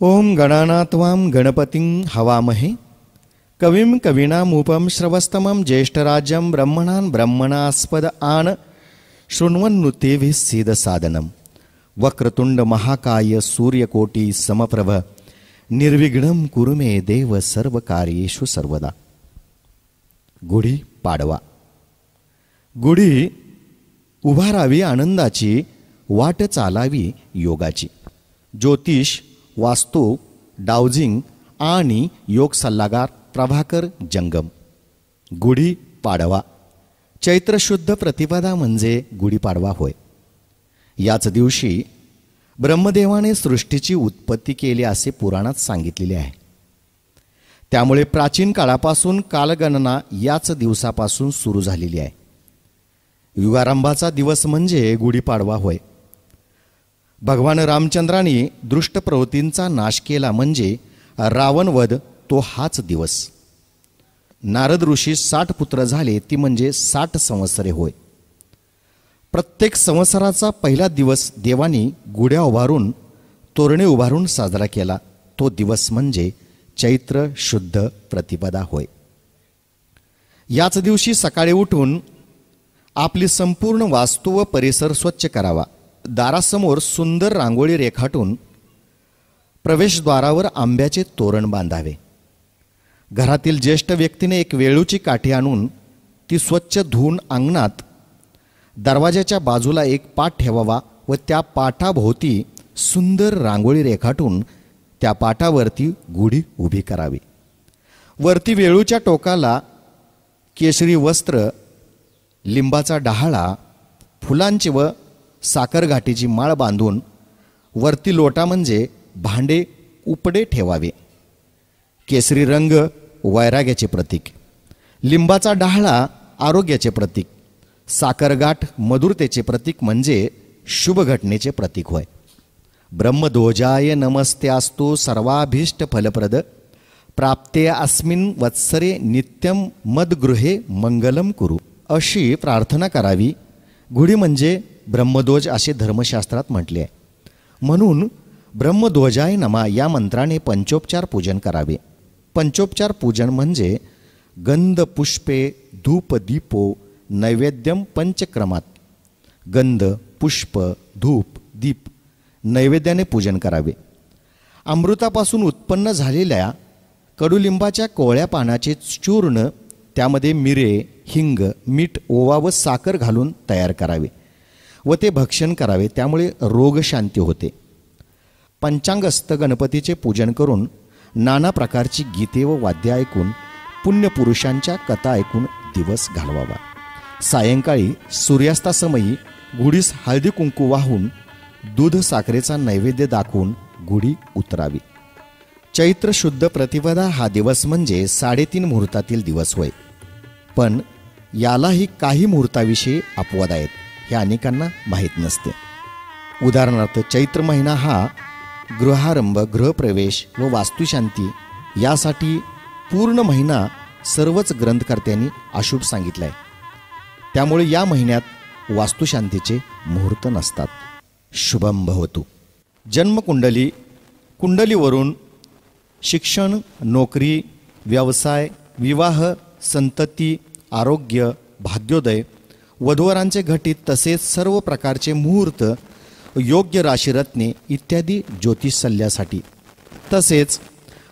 ओम गणानात्वाम गणपतिं हवामहे। कवीं कवीनामुपं श्रवस्तमं ज्येष्ठराज्यं ब्रह्मणान् ब्रह्मणास्पद आन। शृण्वन्नुतेभिः सीदसादनं। वक्रतुण्डमहाकाय सूर्यकोटी समप्रभ। निर्विघ्नं कुरु मे देव सर्व कार्येषु सर्वदा। गुढी पाडवा। गुढी उभारावी आनंदाची वाट चालावी योगाची। ज्योतिष वास्तू डावजिंग आणि योग सल्लागार प्रभाकर जंगम. गुढी पाडवा. चैत्रशुद्ध प्रतिपदा म्हणजे गुढीपाडवा होय. याच दिवशी ब्रह्मदेवाने सृष्टीची उत्पत्ती केली असे पुराणात सांगितलेले आहे. त्यामुळे प्राचीन काळापासून कालगणना याच दिवसापासून सुरू झालेली आहे. युगारंभाचा दिवस म्हणजे गुढीपाडवा होय. भगवान रामचंद्राने दृष्ट प्रवृत्तींचा नाश केला म्हणजे रावणवध तो हाच दिवस. नारद ऋषी साठ पुत्र झाले ती म्हणजे साठ संवत्सरे होय. प्रत्येक संवत्सराचा पहिला दिवस देवानी गुढ्या उभारून तोरणे उभारून साजरा केला. तो दिवस म्हणजे चैत्र शुद्ध प्रतिपदा होय. याच दिवशी सकाळी उठून आपली संपूर्ण वास्तू व परिसर स्वच्छ करावा. दारासमोर सुंदर रांगोळी रेखाटून प्रवेशद्वारावर आंब्याचे तोरण बांधावे. घरातील ज्येष्ठ व्यक्तीने एक वेळूची काठी आणून ती स्वच्छ धुवून अंगणात दरवाजाच्या बाजूला एक पाट ठेवावा व त्या पाठाभोवती सुंदर रांगोळी रेखाटून त्या पाटावरती गुढी उभी करावी. वरती वेळूच्या टोकाला केशरी वस्त्र लिंबाचा डहाळा फुलांची व साखरघाटीची माळ बांधून वरती लोटा म्हणजे भांडे उपडे ठेवावे. केसरी रंग वैराग्याचे प्रतीक. लिंबाचा डहाळा आरोग्याचे प्रतीक. साखरगाठ मधुरतेचे प्रतीक म्हणजे शुभघटनेचे प्रतीक होय. ब्रह्मध्वजाय नमस्ते असतो सर्वाभीष्ट फलप्रद. प्राप्ते अस्मिन वत्सरे नित्यम मदगृहे मंगलम कुरु. अशी प्रार्थना करावी. गुढी म्हणजे ब्रह्मध्वज असे धर्मशास्त्रात म्हटले आहे. म्हणून ब्रह्मध्वजाय नमा या मंत्राने पंचोपचार पूजन करावे. पंचोपचार पूजन म्हणजे गंध पुष्पे धूप दीपो नैवेद्यम पंचक्रमात. गंध पुष्प धूप दीप नैवेद्याने पूजन करावे. अमृतापासून उत्पन्न झालेल्या कडुलिंबाच्या कोवळ्या पानाचे चूर्ण त्यामध्ये मिरे हिंग मीठ ओवा व साखर घालून तयार करावे. व ते भक्षण करावे त्यामुळे रोगशांती होते. पंचांगस्त गणपतीचे पूजन करून नाना प्रकारची गीते व वाद्य ऐकून पुण्यपुरुषांच्या कथा ऐकून दिवस घालवावा. सायंकाळी सूर्यास्तासमयी गुढीस हळदी कुंकू वाहून दूध साखरेचा नैवेद्य दाखवून गुढी उतरावी. चैत्र शुद्ध प्रतिपदा हा दिवस म्हणजे साडेतीन मुहूर्तातील दिवस होय. पण यालाही काही मुहूर्ताविषयी अपवाद आहेत. हे अनेकांना माहीत नसते. उदाहरणार्थ चैत्र महिना हा गृहारंभ गृहप्रवेश व वास्तुशांती यासाठी पूर्ण महिना सर्वच ग्रंथकर्त्यांनी अशुभ सांगितलं आहे त्यामुळे या महिन्यात वास्तुशांतीचे मुहूर्त नसतात. शुभम भवतु. जन्मकुंडली कुंडलीवरून शिक्षण नोकरी व्यवसाय विवाह संतती आरोग्य भाग्योदय वधूवरांचे घटित तसेच सर्व प्रकारचे मुहूर्त योग्य राशीरत्ने इत्यादी ज्योतिष सल्ल्यासाठी. तसेच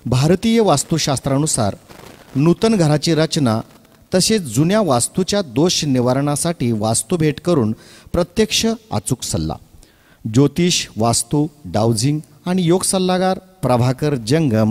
भारतीय वास्तुशास्त्रानुसार नूतन घराची रचना तसेच जुन्या वास्तूच्या दोष निवारणासाठी वास्तू भेट करून प्रत्यक्ष अचूक सल्ला. ज्योतिष वास्तू डाउजिंग आणि योग सल्लागार प्रभाकर जंगम